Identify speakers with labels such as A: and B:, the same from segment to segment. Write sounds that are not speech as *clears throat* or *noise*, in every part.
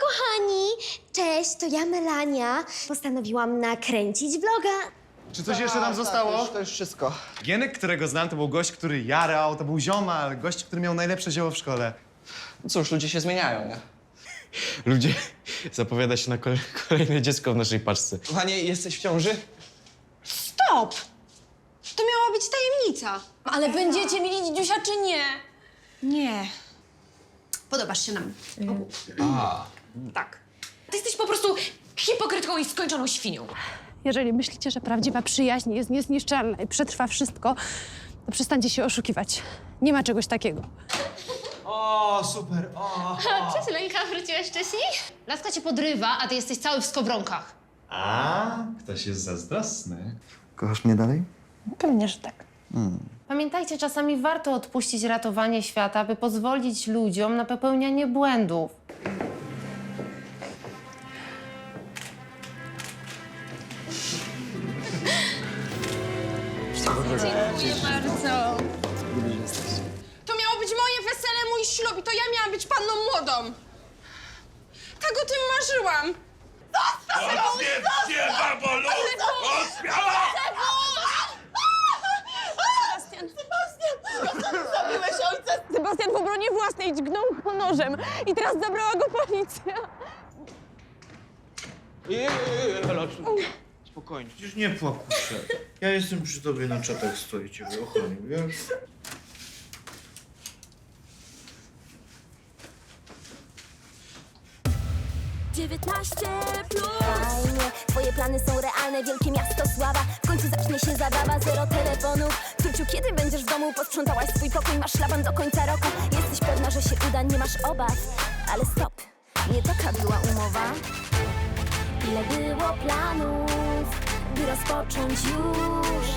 A: kochani! Cześć, to ja Melania. Postanowiłam nakręcić vloga.
B: Czy coś jeszcze nam
C: Tak,
B: zostało?
C: To już, to już wszystko.
B: Gienek, którego znam, to był gość, który jarał, to był ziomal, gość, który miał najlepsze zioło w szkole.
C: No cóż, ludzie się zmieniają, nie?
D: Ludzie, *laughs* zapowiada się na kole- kolejne dziecko w naszej paczce.
C: Kochanie, jesteś w ciąży?
E: Stop! To miała być tajemnica.
F: Ale będziecie mieli dzidziusia czy nie?
E: Nie. Podobasz się nam.
F: Tak. Ty jesteś po prostu hipokrytką i skończoną świnią.
G: Jeżeli myślicie, że prawdziwa przyjaźń jest niezniszczalna i przetrwa wszystko, to przestańcie się oszukiwać. Nie ma czegoś takiego.
B: O, super, o. *laughs*
F: Cześć, Lenka, wróciłaś wcześniej? Laska cię podrywa, a ty jesteś cały w skowronkach.
B: A, ktoś jest zazdrosny.
C: Kochasz mnie dalej?
G: Pewnie, że tak.
H: Pamiętajcie, czasami warto odpuścić ratowanie świata, by pozwolić ludziom na popełnianie błędów.
E: To miało być moje wesele, mój ślub i to ja miałam być panną młodą. Tak o tym marzyłam.
G: Sebastian w obronie własnej dźgnął go nożem i teraz zabrała go policja.
D: Spokojnie.
I: Przecież nie płakuj się. Ja jestem przy tobie na czatach, stoję ciebie ochronił, wiesz?
A: Fajnie, twoje plany są realne, wielkie miasto sława. W końcu zacznie się zabawa, zero telefonów. Córciu, kiedy będziesz w domu? Posprzątałaś swój pokój, masz szlaban do końca roku. Jesteś pewna, że się uda, nie masz obaw. Ale stop, nie taka była umowa. Ile było planów, by rozpocząć już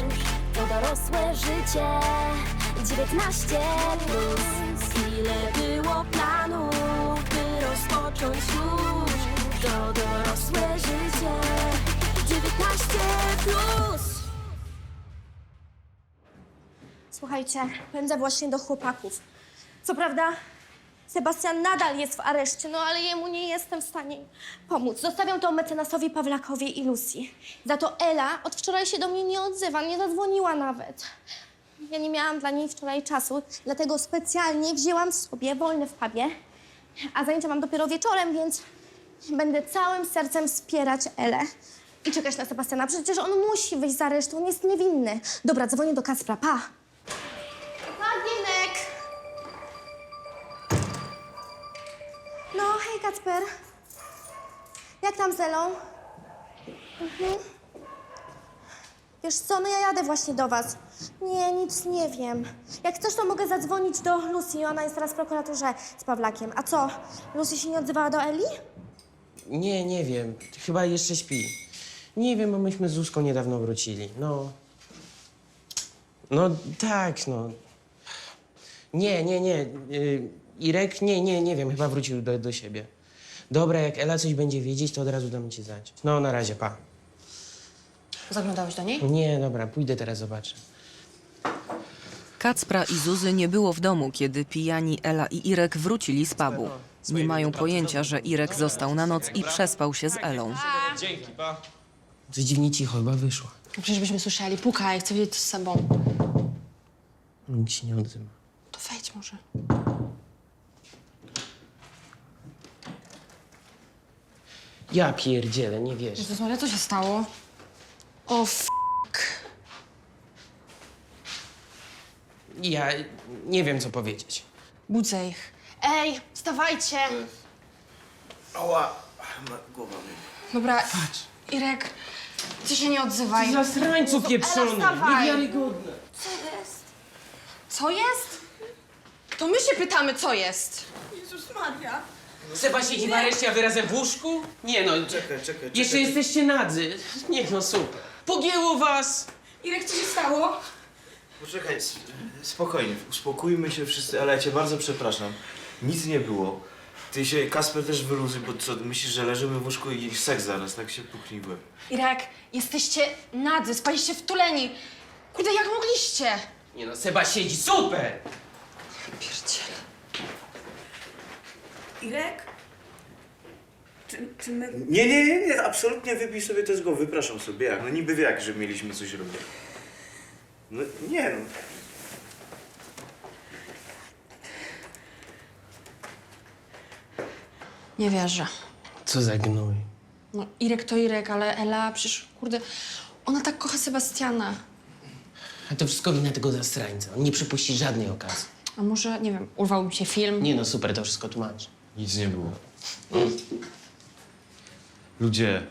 A: to dorosłe życie. 19 plus. Ile było planów, by rozpocząć już to dorosłe życie. 19 plus. Słuchajcie, pędzę właśnie do chłopaków. Co prawda, Sebastian nadal jest w areszcie, no ale jemu nie jestem w stanie pomóc. Zostawiam to mecenasowi Pawlakowi i Lucji. Za to Ela od wczoraj się do mnie nie odzywa, nie zadzwoniła nawet. Ja nie miałam dla niej wczoraj czasu, dlatego specjalnie wzięłam sobie wolne w pubie. A zajęcia mam dopiero wieczorem, więc będę całym sercem wspierać Elę. I czekać na Sebastiana. Przecież on musi wyjść z aresztu, on jest niewinny. Dobra, dzwonię do Kacpra, pa. Pa, No, hej Kacper. Jak tam z Elą? Mhm. Wiesz co, no ja jadę właśnie do was. Nie, nic nie wiem. Jak chcesz, to mogę zadzwonić do Lucy. Ona jest teraz w prokuraturze z Pawlakiem. A co, Lucy się nie odzywała do Eli?
J: Nie, nie wiem. Chyba jeszcze śpi. Nie wiem, bo myśmy z Zuzką niedawno wrócili. No. No tak, no. Nie, nie, nie. Yy, Irek, nie, nie, nie wiem, chyba wrócił do, do siebie. Dobra, jak Ela coś będzie wiedzieć, to od razu damy ci znać. No, na razie, pa.
F: Zaglądałeś do niej?
J: Nie, dobra, pójdę teraz, zobaczę.
K: Kacpra i Zuzy nie było w domu, kiedy pijani Ela i Irek wrócili z pubu. Nie mają pojęcia, że Irek został na noc i przespał się z Elą.
J: Coś dziwnie cicho, chyba wyszła.
F: Przecież byśmy słyszeli. Pukaj, chcę wiedzieć co z sobą.
J: Nikt się nie odzywa.
F: To wejdź może.
J: Ja pierdzielę, nie wierzę.
F: Jezus Maria, co się stało? O f...
J: Ja nie wiem, co powiedzieć.
F: Budzę ich. Ej, wstawajcie!
I: Ała, ma- głowa mnie.
F: Dobra, Irek, ty się nie odzywaj.
J: Zasrańcu pieprzony,
F: wstawaj.
J: niewiarygodne.
F: Co jest? To my się pytamy, co jest.
J: Seba siedzi w areszcie, a wy razem w łóżku? Nie no,
I: Czekaj, czekaj,
J: jeszcze
I: czekaj.
J: jesteście nadzy. Nie no, super. Pogięło was!
E: Irek, co się stało?
I: Poczekaj, s- spokojnie, uspokójmy się wszyscy, ale ja cię bardzo przepraszam. Nic nie było. Ty się, Kasper też wyluzuj, bo co, myślisz, że leżymy w łóżku i seks zaraz, tak się puchniłem.
F: Irek, jesteście nadzy, spaliście wtuleni. Kurde, jak mogliście?
J: Nie no, Seba siedzi, super!
F: Pierdziele.
E: Irek?
F: Czy, czy my...
L: Nie, nie, nie, nie, absolutnie wypij sobie to z głowy, wypraszam sobie, jak, no niby wie jak, że mieliśmy coś robić. No nie no.
F: Nie wierzę.
J: Co za gnój.
F: No, Irek to Irek, ale Ela, przecież, kurde, ona tak kocha Sebastiana.
J: A to wszystko wina tego zastrańca. On nie przypuści żadnej okazji.
F: A może, nie wiem, urwał mi się film?
J: Nie no, super, to wszystko tłumaczy.
I: Nic nie było. Ludzie,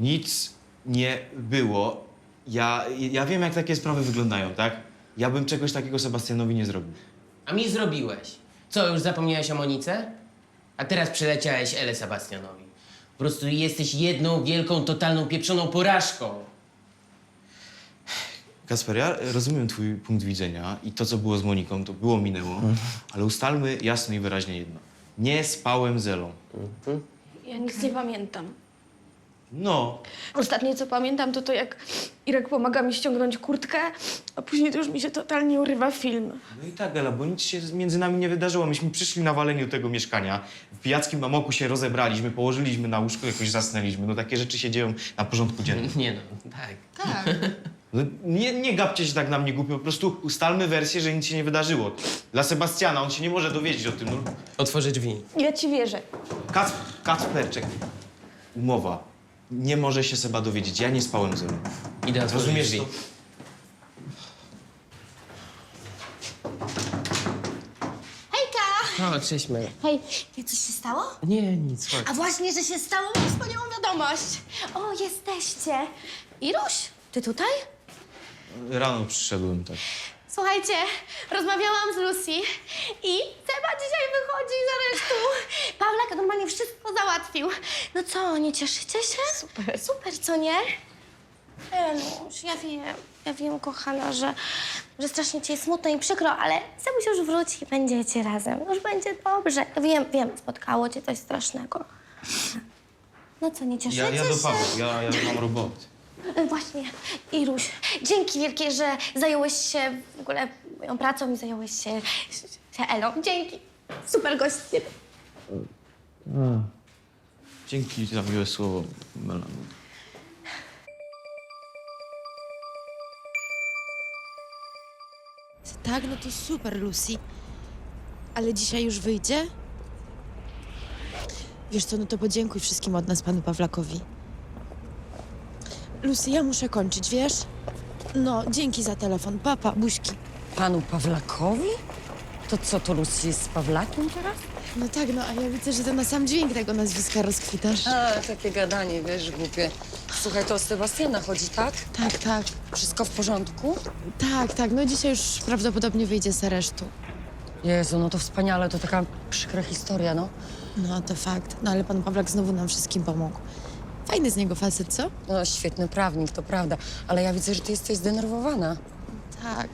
I: nic nie było. Ja, ja wiem, jak takie sprawy wyglądają, tak? Ja bym czegoś takiego Sebastianowi nie zrobił.
J: A mi zrobiłeś. Co, już zapomniałeś o Monice? A teraz przeleciałeś Ele Sebastianowi. Po prostu jesteś jedną wielką, totalną, pieprzoną porażką.
I: Kasper, ja rozumiem twój punkt widzenia i to, co było z Moniką, to było, minęło, ale ustalmy jasno i wyraźnie jedno. Nie spałem z Elą.
A: Ja nic nie pamiętam.
I: No,
A: Ostatnie co pamiętam to to jak Irek pomaga mi ściągnąć kurtkę, a później to już mi się totalnie urywa film.
I: no i tak, Ela, bo nic się między nami nie wydarzyło. Myśmy przyszli na walenie do tego mieszkania, w pijackim amoku się rozebraliśmy, położyliśmy na łóżko, jakoś zasnęliśmy. No takie rzeczy się dzieją na porządku dziennym.
J: Nie no, tak.
F: Tak. *laughs*
I: No, nie, nie gapcie się tak na mnie głupio, po prostu ustalmy wersję, że nic się nie wydarzyło. Dla Sebastiana, on się nie może dowiedzieć o tym. No,
J: Otworzę drzwi.
A: Ja ci wierzę.
I: Kac, Kacperczek, umowa. Nie może się Seba dowiedzieć, ja nie spałem z Elą.
J: Idę otworzyć
I: Rozumiesz
J: drzwi.
I: to?
M: O, cześć Maja.
A: Hej, wie coś się stało?
J: Nie, nic, chodź.
A: A właśnie, że się stało, mam wspaniałą wiadomość. O, jesteście. Iruś, ty tutaj?
I: Rano przyszedłem, tak.
A: Słuchajcie, rozmawiałam z Lucy i Seba dzisiaj wychodzi z aresztu. *laughs* Pawlak normalnie wszystko załatwił. No co, nie cieszycie się? Super. Super, co nie? Eluś, ja wiem, ja wiem, kochana, że, że strasznie ci jest smutno i przykro, ale Sebuś już wróci i będziecie razem. Już będzie dobrze. Wiem, wiem, spotkało cię coś strasznego. No co, nie cieszycie
I: Ja, ja do
A: się?
I: Pawła, ja, ja mam robotę.
A: E, Właśnie, Iruś, dzięki wielkie, że zająłeś się w ogóle moją pracą i zająłeś się, się Elą. Dzięki. Super goście.
I: Dzięki za miłe słowo, Melanie.
N: Tak, no to super, Lucy. Ale dzisiaj już wyjdzie? Wiesz co, no to podziękuj wszystkim od nas panu Pawlakowi. Lucy, ja muszę kończyć, wiesz? No, dzięki za telefon. Papa, buźki.
O: Panu Pawlakowi? To co, to Lucy jest z Pawlakiem teraz?
N: No tak, no a ja widzę, że to na sam dźwięk tego nazwiska rozkwitasz.
O: A, takie gadanie, wiesz, głupie. Słuchaj, to o Sebastiana chodzi, tak?
N: Tak, tak,
O: Wszystko w porządku?
N: tak, tak. No dzisiaj już prawdopodobnie wyjdzie z aresztu.
O: Jezu, no to wspaniale, to taka przykra historia, no.
N: No to fakt. No ale pan Pawlak znowu nam wszystkim pomógł. Fajny z niego facet, co?
O: No, świetny prawnik, to prawda. Ale ja widzę, że ty jesteś zdenerwowana.
N: Tak.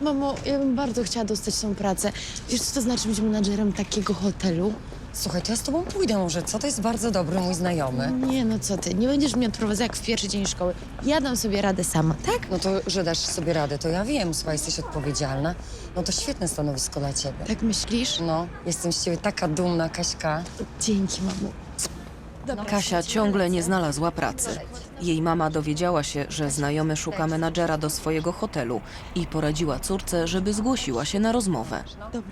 N: Mamo, ja bym bardzo chciała dostać tą pracę. Wiesz, co to znaczy być menadżerem takiego hotelu?
O: Słuchaj, to ja z tobą pójdę może, co? To jest bardzo dobry mój znajomy.
N: Nie, no co ty, nie będziesz mnie odprowadzać jak w pierwszy dzień szkoły. Ja dam sobie radę sama, tak?
O: No to, że dasz sobie radę, to ja wiem, słuchaj, jesteś odpowiedzialna. No to świetne stanowisko dla ciebie.
N: Tak myślisz?
O: No, jestem z ciebie taka dumna, Kaśka.
N: Dzięki, mamo.
K: Kasia ciągle nie znalazła pracy. Jej mama dowiedziała się, że znajomy szuka menadżera do swojego hotelu i poradziła córce, żeby zgłosiła się na rozmowę.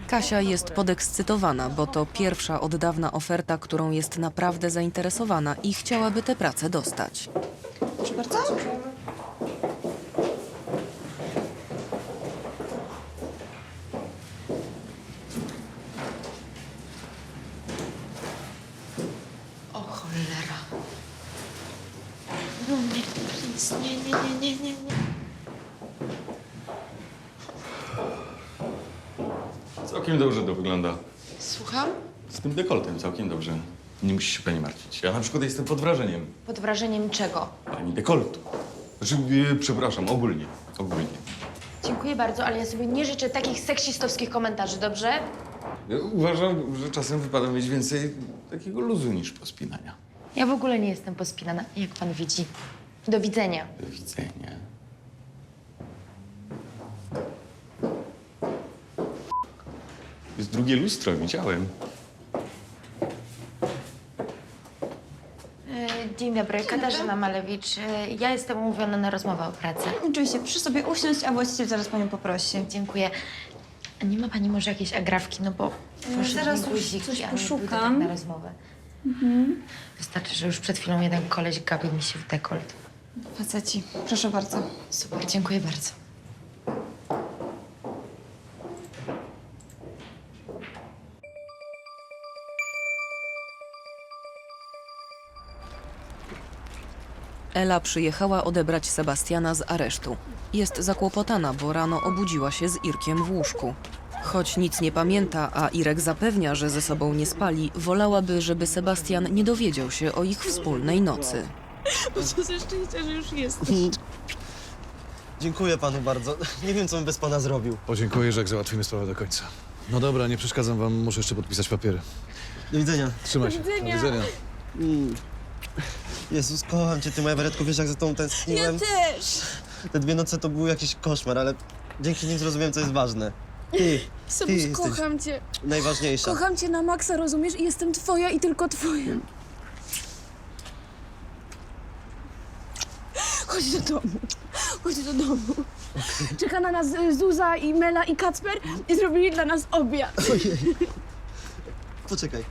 K: Kasia jest podekscytowana, bo to pierwsza od dawna oferta, którą jest naprawdę zainteresowana i chciałaby tę pracę dostać.
N: O cholera. No nie, nic, nie, nie, nie, nie, nie, nie.
P: Całkiem dobrze to wygląda.
N: Słucham?
P: Z tym dekoltem całkiem dobrze. Nie musi się pani martwić. Ja na przykład jestem pod wrażeniem
N: Pod wrażeniem czego?
P: pani dekoltu. Znaczy, e, przepraszam, ogólnie. Ogólnie.
N: Dziękuję bardzo, ale ja sobie nie życzę takich seksistowskich komentarzy, dobrze?
P: Ja uważam, że czasem wypada mieć więcej takiego luzu niż pospinania.
N: Ja w ogóle nie jestem pospinana, jak pan widzi. Do widzenia.
P: Do widzenia. Jest drugie lustro, widziałem.
N: Dzień dobry, Katarzyna Malewicz. E, Ja jestem umówiona na rozmowę o pracy.
Q: Oczywiście, proszę sobie usiąść, a właściciel zaraz panią poprosi.
N: Dziękuję. A nie ma pani może jakiejś agrafki, no bo proszę
Q: zaraz
N: mi guziki,
Q: coś
N: a nie pójdę tak
Q: poszukam.
N: na rozmowę.
Q: Mhm.
N: Wystarczy, że już przed chwilą jeden koleś gapił mi się w dekolt.
Q: Faceci, proszę bardzo.
N: Super, dziękuję bardzo.
K: Ela przyjechała odebrać Sebastiana z aresztu. Jest zakłopotana, bo rano obudziła się z Irkiem w łóżku. Choć nic nie pamięta, a Irek zapewnia, że ze sobą nie spali, wolałaby, żeby Sebastian nie dowiedział się o ich wspólnej nocy.
A: Bo co ze szczęścia, że już jesteś.
R: Dziękuję panu bardzo. Nie wiem, co bym bez pana zrobił.
S: Podziękuję, że jak załatwimy sprawę do końca. No dobra, nie przeszkadzam wam, muszę jeszcze podpisać papiery.
R: Do widzenia.
S: Trzymaj się. Do widzenia.
R: Mm. Jezus, kocham cię, ty moja Weretko, wiesz jak za tą tęskniłem?
A: też.
R: Te dwie noce to był jakiś koszmar, ale dzięki nim zrozumiałem, co jest ważne. Ty, *laughs* ty
A: Sebuś,
R: jesteś
A: kocham cię.
R: najważniejsza.
A: Kocham cię na maksa, rozumiesz? I jestem twoja i tylko twoja. Chodź do domu. Chodź do domu. Czeka na nas y, Zuza i Mela i Kacper i zrobili dla nas obiad.
R: Ojej. Poczekaj.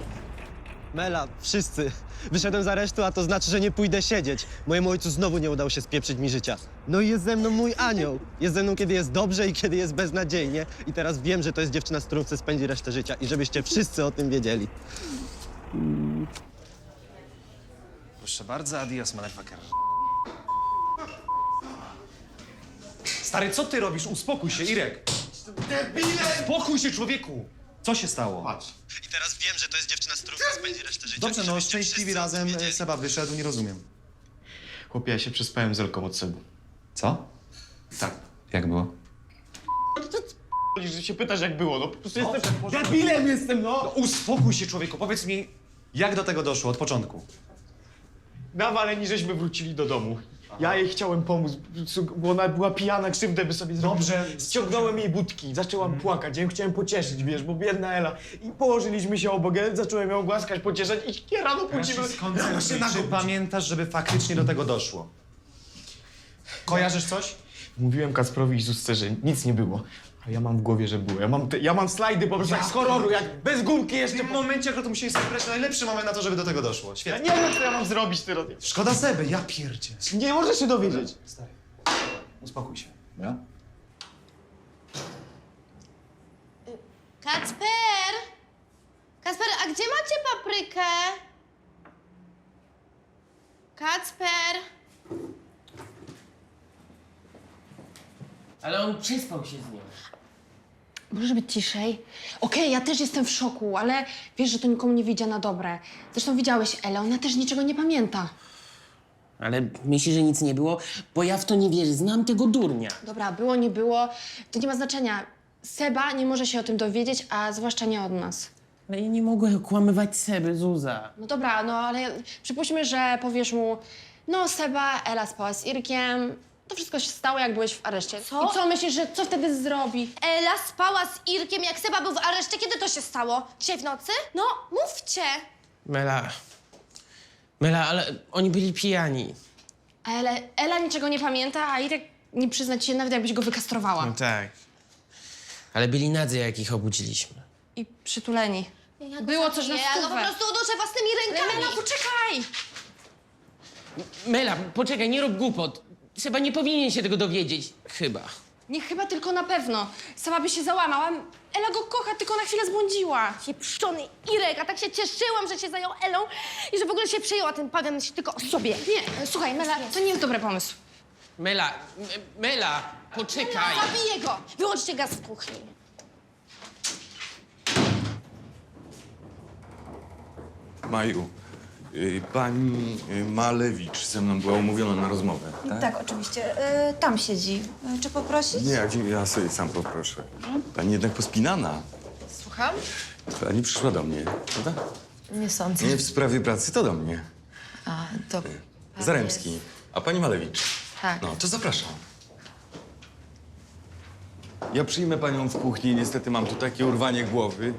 R: Mela, wszyscy. Wyszedłem z aresztu, a to znaczy, że nie pójdę siedzieć. Mojemu ojcu znowu nie udało się spieprzyć mi życia. No i jest ze mną mój anioł. Jest ze mną, kiedy jest dobrze i kiedy jest beznadziejnie. I teraz wiem, że to jest dziewczyna, z którą chcę spędzić resztę życia. I żebyście wszyscy o tym wiedzieli.
B: Proszę bardzo, adios, motherfucker. Stary, co ty robisz? Uspokój się, Irek. Debile! Spokój się, człowieku! Co się stało? Patrz.
R: I teraz wiem, że to jest dziewczyna, z którą chcę spędzić resztę życia.
B: Dobrze,
R: I
B: no
R: żebyście
B: szczęśliwi
R: wszyscy o tym
B: razem.
R: wiedzieli.
B: Seba wyszedł, nie rozumiem.
I: Chłopie, ja się przespałem z Elką od Sebu.
B: Co?
I: Tak.
B: Jak było?
I: Że się pytasz, jak było, no po prostu
B: Dobrze,
I: jestem... Debilem jestem, no!
B: No uspokój się, człowieku. Powiedz mi, jak do tego doszło od początku?
I: Nawaleni żeśmy wrócili do domu. Ja jej chciałem pomóc, bo ona była pijana, krzywdę by sobie zrobiła.
B: Dobrze. Mhm.
I: Ściągnąłem jej budki, zaczęłam płakać, ja ją chciałem pocieszyć, wiesz, bo biedna Ela. I położyliśmy się obok, ja zacząłem ją głaskać, pocieszać i ja rano
B: Teraz się
I: budzimy...
B: skoncentruj. Czy pamiętasz, żeby faktycznie do tego doszło? Kojarzysz coś?
I: Mówiłem Kacprowi i Zuzce, że nic nie było. A ja mam w głowie, że było. Ja mam, te, ja mam slajdy po prostu jak z horroru, jak bez gumki
B: W
I: jeszcze.
B: tym momencie akurat to musieli sobie wybrać najlepszy moment na to, żeby do tego doszło.
I: Ja
B: Świetnie.
I: nie wiem, co ja mam zrobić teraz.
B: Szkoda Seby, ja pierdzie.
I: Nie możesz się dowiedzieć.
B: Stary, uspokój się. Ja?
N: Kacper! Kacper, a gdzie macie paprykę? Kacper!
J: Ale on przespał się z nią.
F: Możesz być ciszej? Okej, ja też jestem w szoku, ale wiesz, że to nikomu nie wyjdzie na dobre. Zresztą widziałeś Elę, ona też niczego nie pamięta.
J: Ale myśli, że nic nie było? Bo ja w to nie wierzę. Znam tego durnia.
F: Dobra, było, nie było, to nie ma znaczenia. Seba nie może się o tym dowiedzieć, a zwłaszcza nie od nas.
J: Ale ja nie mogę okłamywać Seby, Zuza.
F: No dobra, no ale przypuśćmy, że powiesz mu, no Seba, Ela spała z Irkiem, to wszystko się stało, jak byłeś w areszcie.
N: Co?
F: I co myślisz, że co wtedy zrobi?
N: Ela spała z Irkiem, jak Seba był w areszcie. Kiedy to się stało? Dzisiaj w nocy? No, mówcie!
J: Mela. Mela, ale oni byli pijani.
F: Ale Ela niczego nie pamięta, a Irek nie przyzna ci się nawet, jakbyś go wykastrowała.
J: No tak. Ale byli nadzy, jak ich obudziliśmy.
F: I przytuleni.
N: Ja
F: Było coś na
N: Ja go po
F: stówę.
N: prostu uduszę własnymi rękami.
F: Ela, poczekaj!
J: Mela, poczekaj, nie rób głupot. Seba nie powinien się tego dowiedzieć. Chyba.
F: Nie chyba, tylko na pewno. Sama by się załamała. Ela go kocha, tylko na chwilę zbłądziła.
N: Pieprzony Irek, a tak się cieszyłam, że się zajął Elą i że w ogóle się przejęła. Ten pagan myśli tylko o sobie.
F: Nie, słuchaj, Mela, to nie jest dobry pomysł.
J: Mela, M- Mela, poczekaj.
N: Zabiję go! Wyłączcie gaz w kuchni.
P: Maju, y, pani y, Malewicz ze mną była umówiona na rozmowę, tak?
Q: Tak, oczywiście. E, tam siedzi. E, czy poprosić?
P: Nie, ja, ja sobie sam poproszę. Pani jednak pospinana.
Q: Słucham?
P: Pani przyszła do mnie, prawda?
Q: Nie sądzę.
P: Nie w sprawie pracy, to do mnie.
Q: A, to...
P: Zaremski. A pani Malewicz?
Q: Tak.
P: No, to zapraszam. Ja przyjmę panią w kuchni, niestety mam tu takie urwanie głowy.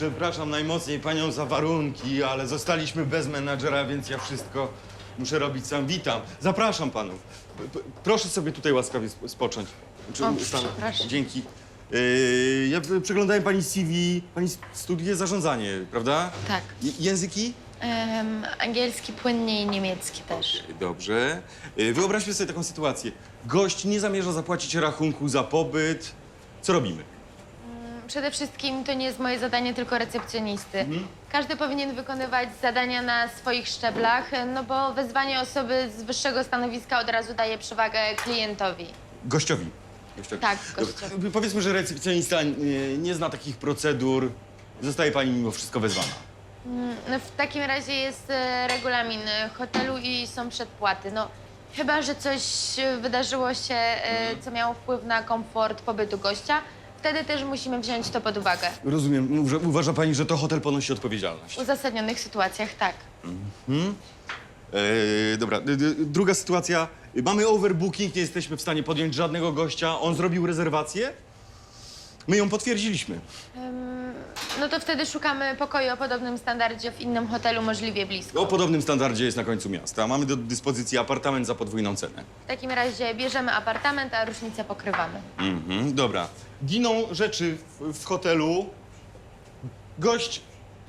P: Przepraszam najmocniej panią za warunki, ale zostaliśmy bez menadżera, więc ja wszystko muszę robić sam. Witam. Zapraszam panów. P- p- proszę sobie tutaj łaskawie sp- spocząć.
N: O,
P: stan-
N: przepraszam.
P: Dzięki. Yy, ja p- przeglądałem pani CV, pani s- studiuje zarządzanie, prawda?
N: Tak.
P: J- języki?
N: Em, angielski płynnie i niemiecki też.
P: Dobrze. Yy, wyobraźmy sobie taką sytuację. Gość nie zamierza zapłacić rachunku za pobyt. Co robimy?
N: Przede wszystkim to nie jest moje zadanie, tylko recepcjonisty. Każdy powinien wykonywać zadania na swoich szczeblach, no bo wezwanie osoby z wyższego stanowiska od razu daje przewagę klientowi.
P: Gościowi. Gościowi.
N: Tak,
P: Dobra.
N: gościowi.
P: Powiedzmy, że recepcjonista nie, nie zna takich procedur. Zostaje pani mimo wszystko wezwana.
N: Mm, No w takim razie jest e, regulamin e, hotelu i są przedpłaty. No chyba, że coś e, wydarzyło się, e, co miało wpływ na komfort pobytu gościa, wtedy też musimy wziąć to pod uwagę.
P: Rozumiem. Że uważa pani, że to hotel ponosi odpowiedzialność.
N: W uzasadnionych sytuacjach tak.
P: Hmm? E, dobra, d- d- druga sytuacja. Mamy overbooking, nie jesteśmy w stanie podjąć żadnego gościa. On zrobił rezerwację. My ją potwierdziliśmy.
N: No to wtedy szukamy pokoju o podobnym standardzie w innym hotelu możliwie blisko.
P: O podobnym standardzie jest na końcu miasta. Mamy do dyspozycji apartament za podwójną cenę.
N: W takim razie bierzemy apartament, a różnicę pokrywamy.
P: Mhm, dobra. Giną rzeczy w, w hotelu. Gość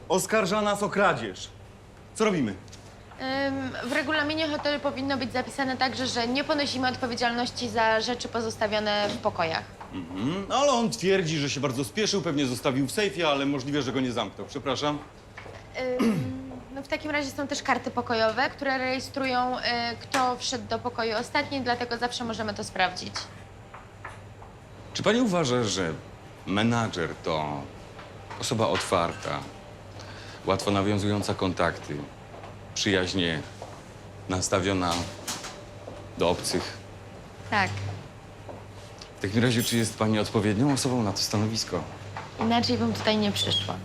P: oskarża nas o kradzież. Co robimy?
N: Ym, W regulaminie hotelu powinno być zapisane także, że nie ponosimy odpowiedzialności za rzeczy pozostawione w pokojach.
P: Mhm, ale on twierdzi, że się bardzo spieszył, pewnie zostawił w sejfie, ale możliwe, że go nie zamknął. Przepraszam.
N: Ym, *clears throat* No w takim razie są też karty pokojowe, które rejestrują, y, kto wszedł do pokoju ostatni, dlatego zawsze możemy to sprawdzić.
P: Czy pani uważa, że menadżer to osoba otwarta, łatwo nawiązująca kontakty, przyjaźnie nastawiona do obcych?
N: Tak,
P: W takim razie, czy jest pani odpowiednią osobą na to stanowisko?
N: inaczej bym tutaj nie przyszła.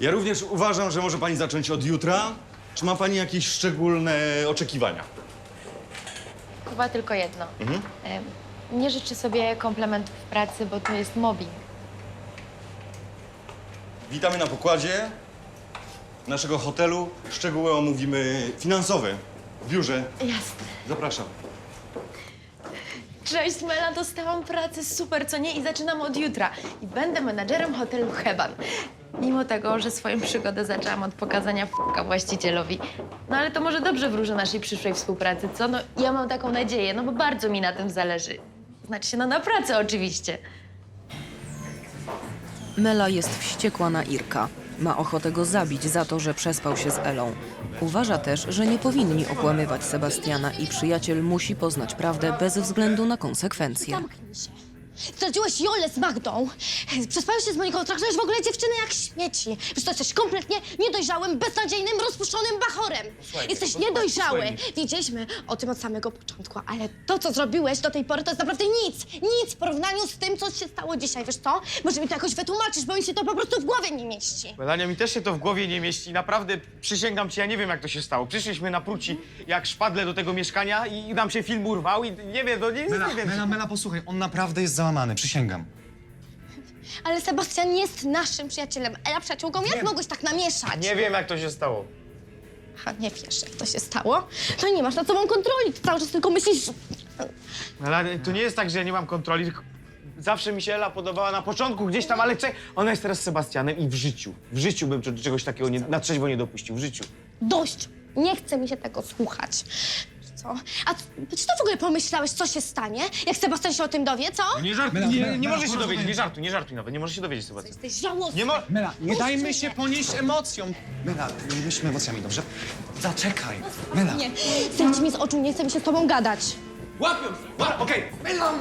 P: Ja również uważam, że może pani zacząć od jutra. Czy ma pani jakieś szczególne oczekiwania?
N: Chyba tylko jedno.
P: Mhm.
N: Nie życzę sobie komplementów w pracy, bo to jest mobbing.
P: Witamy na pokładzie naszego hotelu. Szczegóły omówimy finansowe w biurze.
N: Jasne.
P: Zapraszam.
N: Cześć Mela, dostałam pracę, super, co nie? I zaczynam od jutra. I będę menadżerem hotelu Heban. Mimo tego, że swoją przygodę zaczęłam od pokazania f***a właścicielowi. No ale to może dobrze wróży naszej przyszłej współpracy, co? No ja mam taką nadzieję, no bo bardzo mi na tym zależy. Znaczy się, no na pracę oczywiście.
K: Mela jest wściekła na Irka. Ma ochotę go zabić za to, że przespał się z Elą. Uważa też, że nie powinni okłamywać Sebastiana i przyjaciel musi poznać prawdę bez względu na konsekwencje.
A: Zdradziłeś Jolę z Magdą. Przespałeś się z Moniką, traktujesz w ogóle dziewczyny jak śmieci. Wiesz, to jesteś kompletnie niedojrzałym, beznadziejnym, rozpuszczonym bachorem. jesteś niedojrzały. Wiedzieliśmy o tym od samego początku, ale to, co zrobiłeś do tej pory, to jest naprawdę nic. Nic w porównaniu z tym, co się stało dzisiaj. Wiesz co? Może mi to jakoś wytłumaczysz, bo mi się to po prostu w głowie nie mieści.
I: Melania, mi też się to w głowie nie mieści. Naprawdę, przysięgam ci, ja nie wiem, jak to się stało. Przyszliśmy na pruci jak szpadle do tego mieszkania i nam się film urwał i nie wiem, no nie,
B: Mela,
I: nie wiem.
B: Mela, Mela, posłuchaj, on naprawdę jest załamany, przysięgam.
A: Ale Sebastian jest naszym przyjacielem, a ja przyjaciółką. Jak mogłeś tak namieszać?
I: Nie wiem, jak to się stało.
A: Aha, nie wiesz, jak to się stało? I nie masz nad sobą kontroli. Ty cały czas tylko myślisz...
I: Mela, to nie jest tak, że ja nie mam kontroli, tylko zawsze mi się Ela podobała na początku gdzieś tam, ale cze... ona jest teraz z Sebastianem i w życiu, w życiu bym czegoś takiego nie, na trzeźwo nie dopuścił, w życiu.
A: Dość! Nie chce mi się tego słuchać. Co? A czy ty w ogóle pomyślałeś, co się stanie, jak Sebastian się o tym dowie, co?
I: Nie żartuj,
B: Mela,
I: nie,
B: Mela,
I: nie
B: Mela,
I: może się dowiedzieć, nie żartuj, nie żartuj nawet, nie może się dowiedzieć Sebastian.
A: Jesteś żałosny.
I: Nie.
B: Mela, nie dajmy się ponieść emocjom. Mela, nie myślmy emocjami, dobrze? Zaczekaj. Mela.
A: Nie, zejdź mi z oczu, nie chce mi się z tobą gadać.
I: Łapią! Łap, okej! Mela!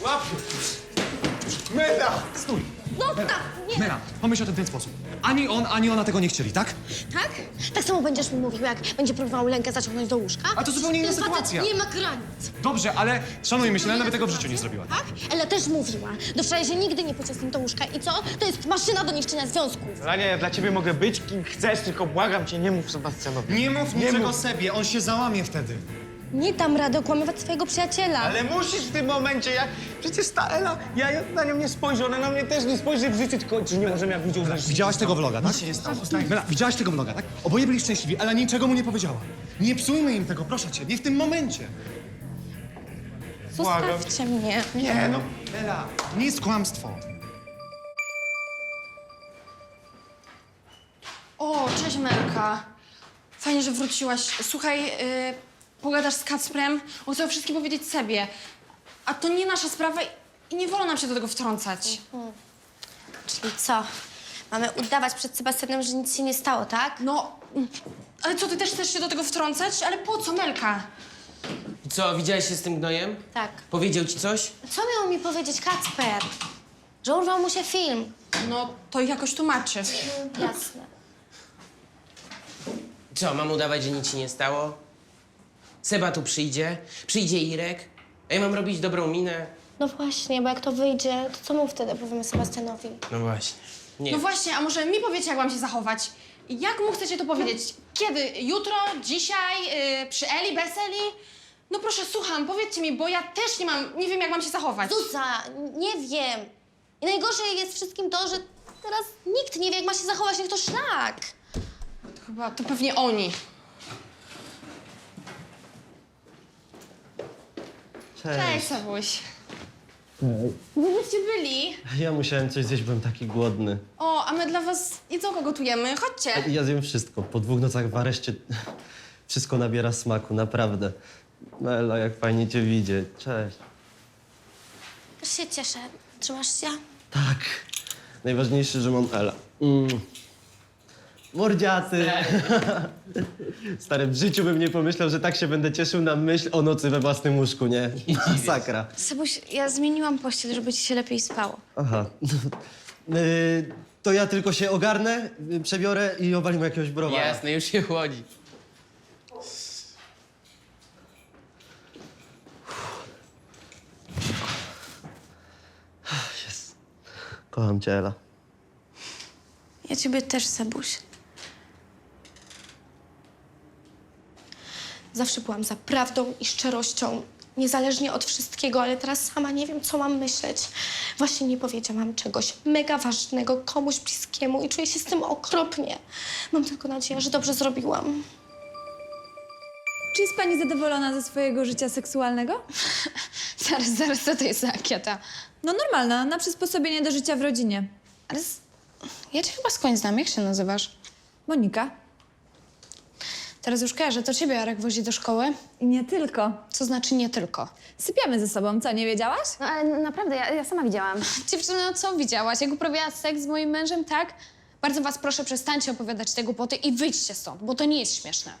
I: Łapią! Mela!
B: Stój.
A: Zostaw! Nie!
B: Mela, pomyśl o tym w ten sposób. Ani on, ani ona tego nie chcieli, tak?
A: Tak? Tak samo będziesz mi mówił, jak będzie próbował Lenkę zaciągnąć do łóżka?
B: A to zupełnie inna
A: Ten facet
B: sytuacja.
A: nie ma granic.
B: Dobrze, ale szanujmy się, Lena by tego w życiu nie zrobiła.
A: Tak? Ela też mówiła. Do wczoraj, że nigdy nie pójdzie z nim do łóżka. I co? To jest maszyna do niszczenia związków.
I: Melania, ja dla ciebie mogę być kim chcesz, tylko błagam cię, nie mów Sebastianowi.
B: Nie mów
I: Nie
B: niczego
I: mów.
B: sobie, on się załamie wtedy.
A: Nie dam rady okłamywać swojego przyjaciela.
I: Ale musisz w tym momencie, jak... Przecież ta Ela, ja na nią nie spojrzę, ona na mnie też nie spojrzy w życiu, tylko czy nie możemy jak widział znać.
B: Widziałaś tego vloga, tak?
I: Nic się nie stało.
B: Mela, widziałaś tego vloga, tak? Oboje byli szczęśliwi, ale niczego mu nie powiedziała. Nie psujmy im tego, proszę cię, nie w tym momencie.
A: Zostawcie mnie.
B: Nie, no, Ela, nie jest kłamstwo.
F: O, cześć Melka. Fajnie, że wróciłaś. Słuchaj, yy, pogadasz z Kacprem, on chce o wszystkim powiedzieć sobie. A to nie nasza sprawa i nie wolno nam się do tego wtrącać.
A: Czyli co? Mamy udawać przed Sebastianem, że nic się nie stało, tak?
F: No, ale co, ty też chcesz się do tego wtrącać? Ale po co, Melka?
J: Co, widziałeś się z tym gnojem?
A: Tak.
J: Powiedział ci coś?
A: Co miał mi powiedzieć Kacper? Że urwał mu się film.
F: No, to jakoś tłumaczy.
A: Jasne.
J: Co, mam udawać, że nic się nie stało? Seba tu przyjdzie, przyjdzie Irek, a ja mam robić dobrą minę?
A: No właśnie, bo jak to wyjdzie, to co mu wtedy powiemy Sebastianowi?
J: No właśnie. Nie.
F: No właśnie, a może mi powiecie, jak mam się zachować? Jak mu chcecie to powiedzieć? Kiedy? Jutro? Dzisiaj? Yy, przy Eli? Bez Eli? No proszę, słucham, powiedzcie mi, bo ja też nie mam, nie wiem, jak mam się zachować.
A: Zuza, nie wiem. I najgorsze jest wszystkim to, że teraz nikt nie wie, jak ma się zachować, niech to szlak.
F: To chyba, to pewnie oni. Cześć, Sabuś. Gdzie byście byli?
R: Ja musiałem coś zjeść, byłem taki głodny.
F: O, a my dla was jedzonko gotujemy. Chodźcie.
R: Ja zjem wszystko. Po dwóch nocach w areszcie wszystko nabiera smaku, naprawdę. Mela, jak fajnie cię widzieć. Cześć.
A: Też się cieszę. Trzymasz się?
R: Tak. Najważniejsze, że mam Ela. Mm. Mordziaty! Stary, w życiu bym nie pomyślał, że tak się będę cieszył na myśl o nocy we własnym łóżku, nie? Masakra.
Q: Sabuś, ja zmieniłam pościel, żeby ci się lepiej spało.
R: Aha. Y, to ja tylko się ogarnę, y, przebiorę i owalimy jakiegoś browara.
J: Jasne, już się chłodzi.
R: Kocham cię, Ela.
Q: Ja ciebie też, Sabuś.
A: Zawsze byłam za prawdą i szczerością, niezależnie od wszystkiego, ale teraz sama nie wiem, co mam myśleć. Właśnie nie powiedziałam czegoś mega ważnego komuś bliskiemu i czuję się z tym okropnie. Mam tylko nadzieję, że dobrze zrobiłam.
Q: Czy jest pani zadowolona ze swojego życia seksualnego? *laughs*
N: Zaraz, zaraz, co to jest za ankieta?
Q: No normalna, na przysposobienie do życia w rodzinie.
N: Ale z... ja cię chyba skądś znam. Jak się nazywasz?
Q: Monika.
N: Teraz już kojarzę. To ciebie Jarek wozi do szkoły?
Q: I nie tylko.
N: Co znaczy nie tylko?
Q: Sypiamy ze sobą, co, nie wiedziałaś?
T: No ale naprawdę, ja, ja sama widziałam.
N: Dziewczyno, no co widziałaś? Jak uprawiała seks z moim mężem, tak? Bardzo was proszę, przestańcie opowiadać te głupoty i wyjdźcie stąd, bo to nie jest śmieszne.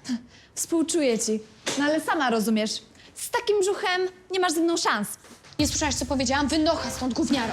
Q: Współczuję ci. No ale sama rozumiesz, z takim brzuchem nie masz ze mną szans.
N: Nie słyszałaś, co powiedziałam? Wynocha stąd, gówniaro.